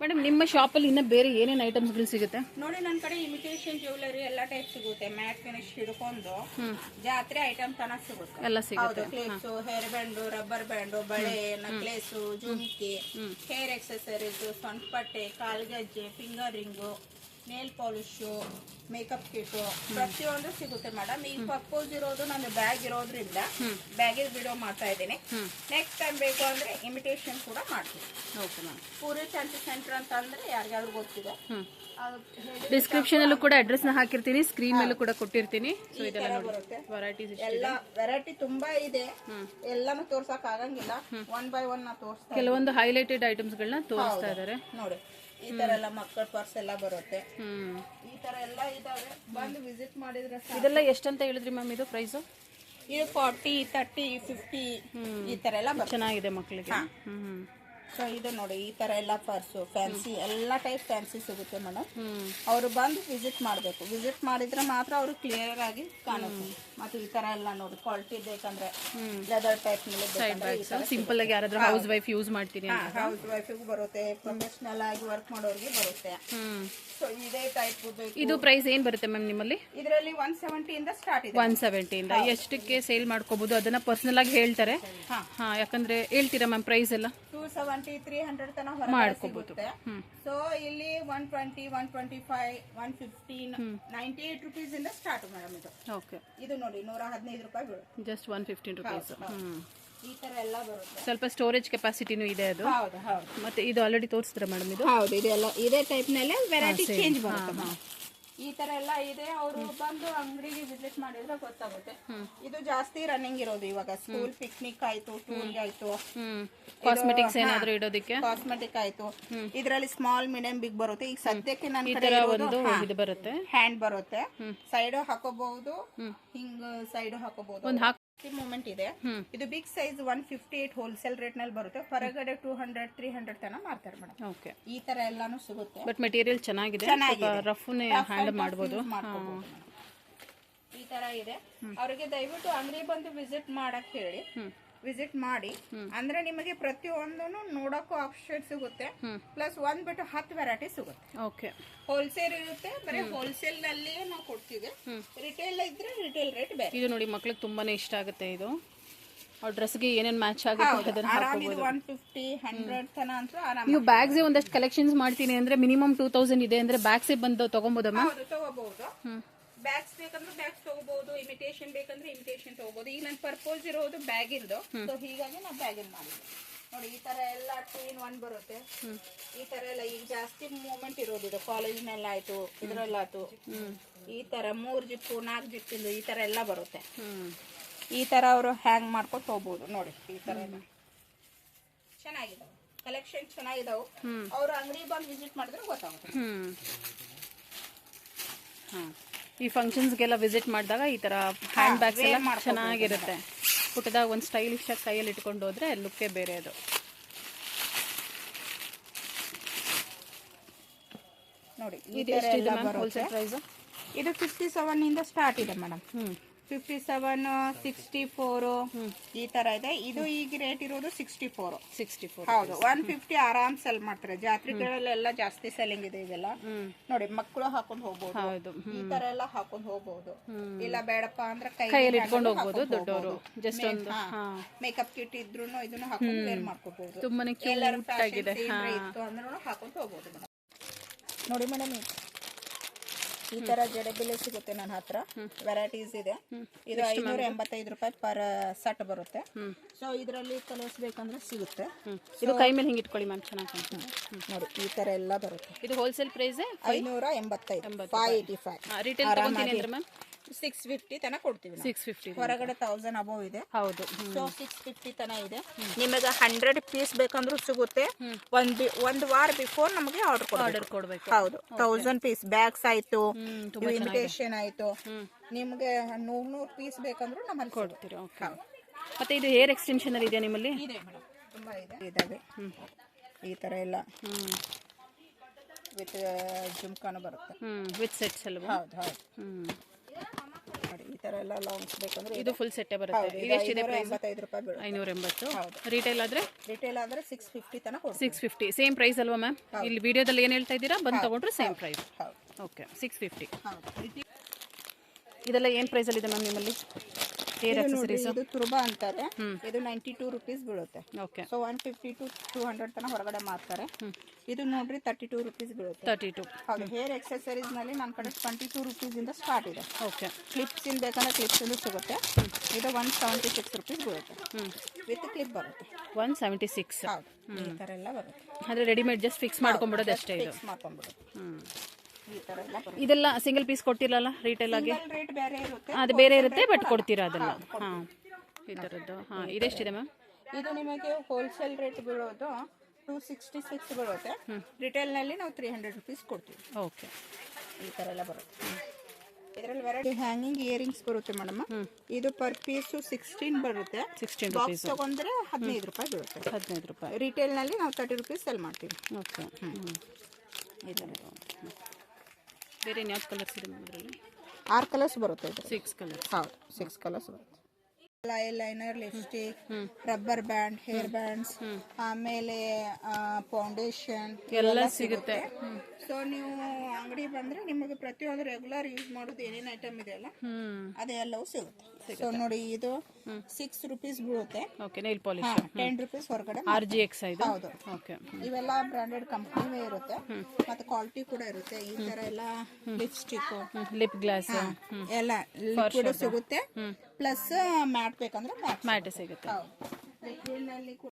ಮೇಡಮ್ ನಿಮ್ಮ ಶಾಪಲ್ಲಿ ಇನ್ನ ಬೇರೆ ಏನೇನು ಐಟಮ್ಸ್ಗಳು ಸಿಗುತ್ತೆ? ನೋಡಿ ನನ್ನ ಕಡೆ ಇಮಿಟೇಷನ್ ಜ್ಯುವೆಲರಿ ಎಲ್ಲ ಟೈಪ್ ಸಿಗುತ್ತೆ. ಮ್ಯಾಟ್ ಫಿನಿಶ್ ಹಿಡ್ಕೊಂಡು ಜಾತ್ರೆ ಐಟಮ್ ತನ ಸಿಗುತ್ತೆ. ಎಲ್ಲ ಸಿಗುತ್ತೆ. Clips hair band rubber band ಬಳೆ ನಕ್ಲೇಸು ಜುಮ್ಕಿ ಹೇರ್ ಎಕ್ಸೆಸರೀಸ್ ಸೊಂಟಪಟ್ಟೆ ಕಾಲ್ಗಜ್ಜೆ finger ring nail polish makeup kit ಪ್ರತಿಯೊಂದು ಸಿಗುತ್ತೆ ಮೇಡಮ್ ಈಗ ಪರ್ಪೋಸ್ ಇರೋದು ನನ್ನ ಬ್ಯಾಗ್ ಇರೋದ್ರಿಂದ ಬ್ಯಾಗಿಗೆ ವಿಡಿಯೋ ಮಾಡ್ತಾ ಇದ್ದೀನಿ. ನೆಕ್ಸ್ಟ್ ಟೈಮ್ ಬೇಕು ಅಂದ್ರೆ ಇಮಿಟೇಷನ್ ಕೂಡ ಮಾಡ್ತೀನಿ. Okay ma'am Puri fancy centre ಅಂತ ಅಂದ್ರೆ ಯಾರಿಗಾದ್ರೂ ಗೊತ್ತಿದೆ. ಡಿಸ್ಕ್ರಿಪ್ಷನ್ ಅಲ್ಲೂ ಕೂಡ ಅಡ್ರೆಸ್ನ ಹಾಕಿರ್ತೀನಿ. ಸ್ಕ್ರೀನ್ ಮೇಲೂ ಕೂಡ ಕೊಟ್ಟಿರ್ತೀನಿ. ಸೊ ಇದೆಲ್ಲ ನೋಡಿ. ವೆರೈಟೀಸ್ ಎಲ್ಲ ವೆರೈಟಿ ತುಂಬಾ ಇದೆ. ಎಲ್ಲಾನು ತೋರ್ಸಕ್ ಆಗಂಗಿಲ್ಲ. ಒನ್ ಬೈ ಒನ್ ನಾ ಕೆಲವೊಂದು ಹೈಲೈಟೆಡ್ ಐಟಮ್ಸ್ ಗಳನ್ನ ತೋರಿಸ್ತಾ ಇದ್ದಾರೆ ನೋಡಿ. ಈ ತರ ಎಲ್ಲ ಮಕ್ಕಳ ಪರ್ಸ್ ಎಲ್ಲ ಬರುತ್ತೆ. ಈ ತರ ಎಲ್ಲ ಇದಾವೆ. ಬಂದು ವಿಸಿಟ್ ಮಾಡಿದ್ರೆ. ಇದೆಲ್ಲ ಎಷ್ಟಂತ ಹೇಳಿದ್ರಿ ಮ್ಯಾಮ್ ಇದು ಪ್ರೈಸ್ ಇದು ಫಾರ್ಟಿ ತರ್ಟಿ ಫಿಫ್ಟಿ ಈ ತರ ಎಲ್ಲ ಚೆನ್ನಾಗಿದೆ ಮಕ್ಕಳಿಗೆ ಸೊ ಇದು ನೋಡಿ ಈ ತರ ಎಲ್ಲ ಪರ್ಸ್ ಫ್ಯಾನ್ಸಿ ಎಲ್ಲ ಟೈಪ್ ಫ್ಯಾನ್ಸಿ ಸಿಗುತ್ತೆ ಮೇಡಮ್ ಅವರು ಬಂದು ವಿಸಿಟ್ ಮಾಡಬೇಕು. ವಿಸಿಟ್ ಮಾಡಿದ್ರೆ ಮಾತ್ರ ಅವರು ಕ್ಲಿಯರ್ ಆಗಿ ಕಾಣುತ್ತೆ. ಮತ್ತೆ ಈ ತರ ಎಲ್ಲ ನೋಡಿ ಕ್ವಾಲಿಟಿ ಬೇಕಂದ್ರೆ ಲೆದರ್ ಟೈಪ್ ಮೇಲೆ ಸಿಂಪಲ್ ಆಗಿ ಯಾರಾದ್ರೂ ಹೌಸ್ ವೈಫ್ ಯೂಸ್ ಮಾಡ್ತೀನಿ ಹೌಸ್ ವೈಫಿಗೂ ಬರುತ್ತೆ ಪ್ರೊಫೆಷನಲ್ ಆಗಿ ವರ್ಕ್ ಮಾಡೋರಿಗೆ ಬರುತ್ತೆ. ಸೊ ಇದೇ ಟೈಪ್ ಇದು ಪ್ರೈಸ್ ಏನ್ ಬರುತ್ತೆ ಮ್ಯಾಮ್ ನಿಮ್ಮಲ್ಲಿ? ಇದರಲ್ಲಿ ಒನ್ ಸೆವೆಂಟಿಯಿಂದ ಸ್ಟಾರ್ಟ್ ಇದೆ. ಒನ್ ಸೆವೆಂಟಿಯಿಂದ ಎಷ್ಟಕ್ಕೆ ಸೇಲ್ ಮಾಡ್ಕೋಬಹುದು ಅದನ್ನ ಪರ್ಸನಲ್ ಆಗಿ ಹೇಳ್ತಾರೆ. ಹಾ. ಯಾಕಂದ್ರೆ ಹೇಳ್ತೀರಾ ಮ್ಯಾಮ್ ಪ್ರೈಸ್ ಎಲ್ಲ? ಟೂ ಸೆವೆಂಟಿ ತ್ರೀ ಹಂಡ್ರೆಡ್ ತನ ಮಾಡ್ಕೋಬಹುದು ಸೊ ಇಲ್ಲಿ one twenty one twenty five one fifteen ninety eight rupees ಇಂದ ಸ್ಟಾರ್ಟ್ ಮೇಡಮ್ ಇದು. ಓಕೆ ಇದು ನೋಡಿ ನೂರ ಹದಿನೈದು ರೂಪಾಯಿ ಬೀಳುತ್ತೆ. ಜಸ್ಟ್ ಒನ್ ಫಿಫ್ಟೀನ್ ರುಪೀಸ್ ಈ ತರ ಎಲ್ಲ ಬರುತ್ತೆ. ಸ್ವಲ್ಪ ಸ್ಟೋರೇಜ್ ಕೆಪಾಸಿಟಿನೂ ಇದೆ ಅದು. ಹೌದು ಹೌದು. ಮತ್ತೆ ಇದು ಆಲ್ರೆಡಿ ತೋರಿಸಿದ್ರೆ ಮೇಡಮ್ ಇದು? ಹೌದು ಇದೆಲ್ಲ ಇದೇ ಟೈಪ್ನಲ್ಲಿ ವೆರೈಟಿ ಚೇಂಜ್ ಬರುತ್ತೆ. ಈ ತರ ಎಲ್ಲ ಇದೆ. ಅವರು ಬಂದು ಅಂಗಡಿಗೆ ವಿಸಿಟ್ ಮಾಡಿದ್ರೆ ಗೊತ್ತಾಗುತ್ತೆ. ಇದು ಜಾಸ್ತಿ ರನ್ನಿಂಗ್ ಇರೋದು ಇವಾಗ. ಸ್ಕೂಲ್ ಪಿಕ್ನಿಕ್ ಆಯ್ತು ಟೂರ್ಗೆ ಆಯ್ತು. ಕಾಸ್ಮೆಟಿಕ್ಸ್ ಏನಾದ್ರೂ ಇಡೋದಕ್ಕೆ? ಕಾಸ್ಮೆಟಿಕ್ ಆಯ್ತು. ಇದರಲ್ಲಿ ಸ್ಮಾಲ್ ಮೀಡಿಯಂ ಬಿಗ್ ಬರುತ್ತೆ. ಈಗ ಸದ್ಯಕ್ಕೆ ನನ್ನ ಕಡೆ ತರ ಒಂದು ಇದು ಬರುತ್ತೆ. ಹ್ಯಾಂಡ್ ಬರುತ್ತೆ. ಸೈಡ್ ಹಾಕೋಬಹುದು. ಹಿಂಗ್ ಸೈಡ್ ಹಾಕೋಬಹುದು. ಒಂದು ಮೂಮೆಂಟ್ ಇದೆ. ಇದು big size one fifty eight wholesale ರೇಟ್ನಲ್ಲಿ ಬರುತ್ತೆ. ಹೊರಗಡೆ ಟೂ ಹಂಡ್ರೆಡ್ ತ್ರೀ ಹಂಡ್ರೆಡ್ ತನ ಮಾರ್ತಾರೆ ಮೇಡಮ್ ಓಕೆ ಈ ತರ ಎಲ್ಲಾನು ಸಿಗುತ್ತೆ. ಬಟ್ ಮೆಟೀರಿಯಲ್ ಚೆನ್ನಾಗಿದೆ. ರಫ್ನೇ ಹ್ಯಾಂಡಲ್ madam. ಈ ತರ ಇದೆ. ಅವರಿಗೆ ದಯವಿಟ್ಟು ಅಂಗಡಿ ಬಂದು ವಿಸಿಟ್ ಮಾಡಕ್ ಹೇಳಿ. ವಿಸಿಟ್ ಮಾಡಿ ಅಂದ್ರೆ ನಿಮಗೆ ಪ್ರತಿಯೊಂದನ್ನು ನೋಡಕ್ಕೂ ಆಪ್ಷನ್ ಸಿಗುತ್ತೆ. ಪ್ಲಸ್ ಒಂದ್ ಬಿಟ್ಟು ಹತ್ತು ವೆರೈಟಿ ಸಿಗುತ್ತೆ. ಓಕೆ ಹೋಲ್ಸೇಲ್ ಇರುತ್ತೆ ಬರೀ ಹೋಲ್ಸೇಲ್ನಲ್ಲಿ ನಾವು ಕೊಡ್ತೀವಿ. ರಿಟೇಲ್ ಇದ್ರೆ ರಿಟೇಲ್ ರೇಟ್ ಬೇರೆ. ಇದು ನೋಡಿ ಮಕ್ಳಿಗೆ ತುಂಬಾನೇ ಇಷ್ಟ ಆಗುತ್ತೆ ಇದು. ಡ್ರೆಸ್ಗೆ ಏನೇನ್ ಮ್ಯಾಚ್ ಆಗುತ್ತೆ ನೀವು ಬ್ಯಾಗ್ಸ್ ಒಂದಷ್ಟು ಕಲೆಕ್ಷನ್ಸ್ ಮಾಡ್ತೀನಿ ಅಂದ್ರೆ ಮಿನಿಮಮ್ ಟೂ ತೌಸಂಡ್ ಇದೆ ಅಂದ್ರೆ ಬ್ಯಾಗ್ಸೇ ಬಂದು ತಗೊಬೋದಮ್ಮ? ಹೌದು ತಗೋಬಹುದು ಬ್ಯಾಗ್ಸ್ ಬೇಕಂದ್ರೆ ಬ್ಯಾಗ್ಸ್ ತಗೋಬಹುದು ಇಮಿಟೇಷನ್ ಬೇಕಂದ್ರೆ ಇಮಿಟೇಷನ್ ತಗೋಬಹುದು ಈಗ ನನ್ ಪರ್ಪೋಸ್ ಇರೋದು ಬ್ಯಾಗ್ ಇಂದು ಸೊ ಹೀಗಾಗಿ ನಾ ಬ್ಯಾಗ್ ಇನ್ ಮಾಡಿದೆ ನೋಡಿ ಈ ತರ ಎಲ್ಲ ಟೂ ಇನ್ ಒನ್ ಬರುತ್ತೆ ಈ ತರ ಎಲ್ಲ ಈಗ ಜಾಸ್ತಿ ಮೂವ್ಮೆಂಟ್ ಇರೋದು ಇದು. ಮೇಲೆ ಆಯ್ತು ಇದ್ರಲ್ಲಾಯ್ತು. ಈ ತರ ಮೂರ್ ಜಿಪ್ಪು ನಾಲ್ಕು ಜಿಪ್ಪಿಂದು ಈ ತರ ಎಲ್ಲ ಬರುತ್ತೆ. ಈ ತರ ಅವರು ಹ್ಯಾಂಗ್ ಮಾಡ್ಕೊಂಡು ಹೋಗ್ಬೋದು. ನೋಡಿ ಈ ತರ ಚೆನ್ನಾಗಿದಾವೆ. ಕಲೆಕ್ಷನ್ ಚೆನ್ನಾಗಿದಾವು. ಅವ್ರು ಅಂಗಡಿ ಬಂದು ವಿಸಿಟ್ ಮಾಡಿದ್ರೆ ಗೊತ್ತಾಗುತ್ತೆ. ಈ ಫಂಕ್ಷನ್ಸ್ಗೆಲ್ಲ ವಿಸಿಟ್ ಮಾಡಿದಾಗ ಈ ತರ ಹ್ಯಾಂಡ್ ಬ್ಯಾಗ್ಸ್ ಎಲ್ಲ ಚೆನ್ನಾಗಿರುತ್ತೆ. ಪುಟ್ಟದಾಗ ಒಂದು ಸ್ಟೈಲಿಶ್ ಆಗಿ ಕೈಯಲ್ಲಿ ಇಟ್ಕೊಂಡು ಹೋದ್ರೆ ಲುಕ್ಕೇ ಬೇರೆ ಅದು. ನೋಡಿ ಹೋಲ್ಸೇಲ್ ಪ್ರೈಸ್ ಇದು ಫಿಫ್ಟಿ ಸೆವೆನ್ ಇಂದ ಸ್ಟಾರ್ಟ್ ಇದೆ ಮೇಡಮ್ ಹ್ಮ್. ಫಿಫ್ಟಿ ಸೆವೆನ್ ಸಿಕ್ಸ್ಟಿ ಫೋರ್ ಈ ತರ ಇದೆ. ಇದು ಈಗ ರೇಟ್ ಇರೋದು ಸಿಕ್ಸ್ಟಿ ಫೋರ್ ಸಿಕ್ಸ್ಟಿ ಫೋರ್ ಹೌದು ಒನ್ ಫಿಫ್ಟಿ ಆರಾಮ್ ಸೆಲ್ ಮಾಡ್ತಾರೆ. ಜಾತ್ರೆಗಳೆಲ್ಲ ಜಾಸ್ತಿ ಸೆಲ್ಲಿಂಗ್ ಇದೆ ಇವೆಲ್ಲ. ನೋಡಿ ಮಕ್ಕಳು ಹಾಕೊಂಡು ಹೋಗ್ಬೋದು. ಈ ತರ ಎಲ್ಲ ಹಾಕೊಂಡು ಹೋಗ್ಬೋದು. ಇಲ್ಲ ಬೇಡಪ್ಪ ಅಂದ್ರೆ ಕೈಯಲ್ಲಿ ಇಟ್ಕೊಂಡು ಹೋಗ್ಬೋದು ದೊಡ್ಡವರು. ಜಸ್ಟ್ ಒಂದು ಮೇಕಪ್ ಕಿಟ್ ಇದ್ರು ಇದನ್ನ ಹಾಕೊಂಡು ವೇರ್ ಮಾಡ್ಕೋಬಹುದು ತುಂಬಾನೇ ಕ್ಯೂಟ್ ಆಗಿದೆ. ಇತ್ತು ಅಂದ್ರೆ ಹಾಕೊಂಡು ಹೋಗ್ಬೋದು ನೋಡಿ ಮೇಡಮ್ ಈ ತರ ಜಡೆಬಿಲೆ ಸಿಗುತ್ತೆ ನನ್ನ ಹತ್ರ. ವೆರೈಟೀಸ್ ಇದೆ. ಇದು ಐನೂರ ಎಂಬತ್ತೈದು ರೂಪಾಯಿ ಪರ್ ಸೆಟ್ ಬರುತ್ತೆ. ಸೊ ಇದರಲ್ಲಿ ಕಲರ್ಸ್ ಬೇಕಂದ್ರೆ ಸಿಗುತ್ತೆ. ಇದು ಕೈ ಮೇಲೆ ಹಿಂಗೆ ಇಟ್ಕೊಳ್ಳಿ ಮ್ಯಾಮ್ ಚೆನ್ನಾಗಿ ನೋಡಿ ಈ ತರ ಎಲ್ಲ ಬರುತ್ತೆ. ಇದು ಹೋಲ್ಸೇಲ್ ಪ್ರೈಸ್ ಐನೂರ ಎಂಬತ್ತೈದು. Five eighty five retail ma'am six fifty ತನಕ ಕೊಡ್ತೀವಿ. ಸಿಕ್ಸ್ ಫಿಫ್ಟಿ ಹೊರಗಡೆ ತೌಸಂಡ್ ಅಬೋವ್ ಇದೆ. ಹೌದು. ಸೊ ಸಿಕ್ಸ್ ಫಿಫ್ಟಿ ತನ ಇದೆ. ನಿಮಗೆ ಹಂಡ್ರೆಡ್ ಪೀಸ್ ಬೇಕಂದ್ರೂ ಸಿಗುತ್ತೆ. ಒಂದ್ ಒಂದ್ ವಾರ ಬಿಫೋರ್ ನಮಗೆ ಆರ್ಡರ್ ಆರ್ಡರ್ ಕೊಡ್ಬೇಕು. ಹೌದು. ತೌಸಂಡ್ ಪೀಸ್ ಬ್ಯಾಗ್ಸ್ ಆಯ್ತು. ಇನ್ವಿಟೇಷನ್ ಆಯ್ತು. ನಿಮಗೆ ನೂರ್ ನೂರ್ ಪೀಸ್ ಬೇಕಂದ್ರೂ ನಮ್ಮಲ್ಲಿ ಕೊಡ್ತೀವಿ ಓಕೆ ಮತ್ತೆ ಇದು ಹೇರ್ ಎಕ್ಸ್ಟೆನ್ಷನ್ ಇದೆಯಾ ನಿಮ್ಮಲ್ಲಿ? ಇದೆ ಮೇಡಮ್ ತುಂಬಾ ಇದೆ. ಇದಾವೆ. ಈ ತರ ಎಲ್ಲ. ವಿತ್ ಜುಮ್ಕಾನು ಬರುತ್ತೆ. ವಿತ್ ಸೆಟ್ಸ್ ಅಲ್ವಾ? ಹೌದು ಹೌದು. ತರ ಎಲ್ಲ ಲಾಂಗ್ಸ್ ಬೇಕಂದ್ರೆ ಇದು ಫುಲ್ ಸೆಟ್ಟೇ ಬರುತ್ತೆ. ಇದು ಎಷ್ಟಿದೆ ಐನೂರ ಪ್ರೈಸ್ ಎಂಬತ್ತೈದು ರೂಪಾಯಿ ಬೀಳುತ್ತೆ. ಐನೂರ ಎಂಬತ್ತು. ರಿಟೇಲ್ ಆದರೆ? ರಿಟೇಲ್ ಆದ್ರೆ ಸಿಕ್ಸ್ ಫಿಫ್ಟಿ ತನಕ ಕೊಡ್ತೀವಿ. ಸಿಕ್ಸ್ ಫಿಫ್ಟಿ ಸೇಮ್ ಪ್ರೈಸ್ ಅಲ್ವಾ ಮ್ಯಾಮ್ ಇಲ್ಲಿ ವಿಡಿಯೋದಲ್ಲಿ ಏನು ಹೇಳ್ತಾ ಇದ್ದೀರಾ? ಬಂದು ತಗೊಂಡ್ರೆ same price okay six fifty ಇದೆಲ್ಲ ಏನು ಪ್ರೈಸಲ್ಲಿದೆ ಮ್ಯಾಮ್ ನಿಮ್ಮಲ್ಲಿ? ಹೇರ್ ಅಕ್ಸೆಸರೀಸ್ ಇದು ತುರ್ಬಾ ಅಂತಾರೆ. ಇದು ನೈಂಟಿ ಟೂ ರುಪೀಸ್ ಬೀಳುತ್ತೆ. Okay. So one fifty to two hundred ತನಕ ಹೊರಗಡೆ ಮಾರ್ತಾರೆ. ಇದು ನೋಡ್ರಿ ತರ್ಟಿ ಟೂ ರುಪೀಸ್ ಬೀಳುತ್ತೆ. ತರ್ಟಿ ಟು ಹೌದು ಹೇರ್ ಎಕ್ಸಸರೀಸ್ನಲ್ಲಿ ನನ್ನ ಕಡೆ ಟ್ವೆಂಟಿ ಟೂ ರುಪೀಸ್ ಇಂದ ಸ್ಟಾರ್ಟ್ ಇದೆ. ಓಕೆ. ಕ್ಲಿಪ್ಸ್ ಇನ್ ಬೇಕಂದ್ರೆ ಕ್ಲಿಪ್ಸ್ ಇಂದ ಸಿಗುತ್ತೆ. ಇದು ಒನ್ ಸೆವೆಂಟಿ ಸಿಕ್ಸ್ ರುಪೀಸ್ ಬೀಳುತ್ತೆ ವಿತ್ ಕ್ಲಿಪ್ ಬರುತ್ತೆ. ಒನ್ ಸೆವೆಂಟಿ ಸಿಕ್ಸ್ ಹೌದು. ಈ ತರ ಎಲ್ಲ ಬರುತ್ತೆ. ಅಂದರೆ ರೆಡಿಮೇಡ್ ಜಸ್ಟ್ ಫಿಕ್ಸ್ ಮಾಡ್ಕೊಂಡ್ಬಿಡೋದು ಅಷ್ಟೇ ಇದು. ಫಿಕ್ಸ್ ಮಾಡ್ಕೊಂಡ್ಬಿಡುತ್ತೆ ಹ್ಞೂ ಇದೆಲ್ಲ ಸಿಂಗಲ್ ಪೀಸ್ ಕೊಟ್ಟಿರಲ್ಲ ರೀಟೇಲ್ ಆಗಿ? ಅದು ಬೇರೆ ಇರುತ್ತೆ ಬಟ್ ಕೊಡ್ತೀರಾ ಅದೆಲ್ಲ? ಹಾಂ. ಈ ಥರದ್ದು. ಹಾಂ ಇದೆಷ್ಟಿದೆ ಮ್ಯಾಮ್? ಇದು ನಿಮಗೆ ಹೋಲ್ಸೇಲ್ ರೇಟ್ ಬೀಳೋದು ಟೂ ಸಿಕ್ಸ್ಟಿ ಸಿಕ್ಸ್ ಬರುತ್ತೆ ರಿಟೇಲ್ನಲ್ಲಿ ನಾವು ತ್ರೀ ಹಂಡ್ರೆಡ್ ರುಪೀಸ್ ಕೊಡ್ತೀವಿ. ಓಕೆ. ಈ ಥರ ಎಲ್ಲ ಬರುತ್ತೆ. ಇದರಲ್ಲಿ ವೆರೈಟಿ ಹ್ಯಾಂಗಿಂಗ್ ಇಯರಿಂಗ್ಸ್ ಬರುತ್ತೆ ಮೇಡಮ್. ಇದು ಪರ್ ಪೀಸು ಸಿಕ್ಸ್ಟೀನ್ ಬರುತ್ತೆ. ಸಿಕ್ಸ್ಟೀನ್ ಬಾಕ್ಸ್ ತಗೊಂಡ್ರೆ ಹದಿನೈದು ರೂಪಾಯಿ ಬೀಳುತ್ತೆ. ಹದಿನೈದು ರೂಪಾಯಿ. ರಿಟೇಲ್ನಲ್ಲಿ ನಾವು ತರ್ಟಿ ರುಪೀಸ್ ಸೆಲ್ ಮಾಡ್ತೀವಿ. ಓಕೆ. ಹ್ಞೂ ಈ ಥರ ಬೇರೆ ಯಾವ್ದು ಕಲರ್ಸ್ ಇದೆ ಅದರಲ್ಲಿ? ಆರು ಕಲರ್ಸ್ ಬರುತ್ತೆ ಇದು ಸಿಕ್ಸ್ ಕಲರ್ಸ್ ಹೌದು ಸಿಕ್ಸ್ ಕಲರ್ಸ್ ಬರುತ್ತೆ. Eyeliner lipstick rubber band hair bands ಆಮೇಲೆ ಫೌಂಡೇಶನ್ ಎಲ್ಲ ಸಿಗುತ್ತೆ. ಸೊ ನೀವು ಅಂಗಡಿ ಬಂದ್ರೆ ನಿಮಗೆ ಪ್ರತಿಯೊಂದು ರೆಗ್ಯುಲರ್ ಯೂಸ್ ಮಾಡೋದು ಏನೇನು ಐಟಮ್ ಇದೆಯಲ್ಲ ಅದೇ ಎಲ್ಲವೂ ಸಿಗುತ್ತೆ. ಸೊ ನೋಡಿ ಇದು ಸಿಕ್ಸ್ ರುಪೀಸ್ ಬೀಳುತ್ತೆ. Okay nail polish ten rupees ಹೊರಗಡೆ ಆರ್ ಜಿ ಎಕ್ಸ್ ಇದು? ಹೌದು. ಓಕೆ ಇವೆಲ್ಲ ಬ್ರಾಂಡೆಡ್ ಕಂಪ್ನಿವೇ ಇರುತ್ತೆ. ಮತ್ತೆ ಕ್ವಾಲಿಟಿ ಕೂಡ ಇರುತ್ತೆ. ಈ ತರ ಎಲ್ಲ ಲಿಪ್ಸ್ಟಿಕ್ ಲಿಪ್ ಗ್ಲಾಸ್ ಎಲ್ಲ ಲಿಕ್ವಿಡ್ ಸಿಗುತ್ತೆ. ಪ್ಲಸ್ ಮ್ಯಾಟ್ ಬೇಕಂದ್ರೆ ಮ್ಯಾಟ್ ಮ್ಯಾಟ್ ಸಿಗುತ್ತೆ.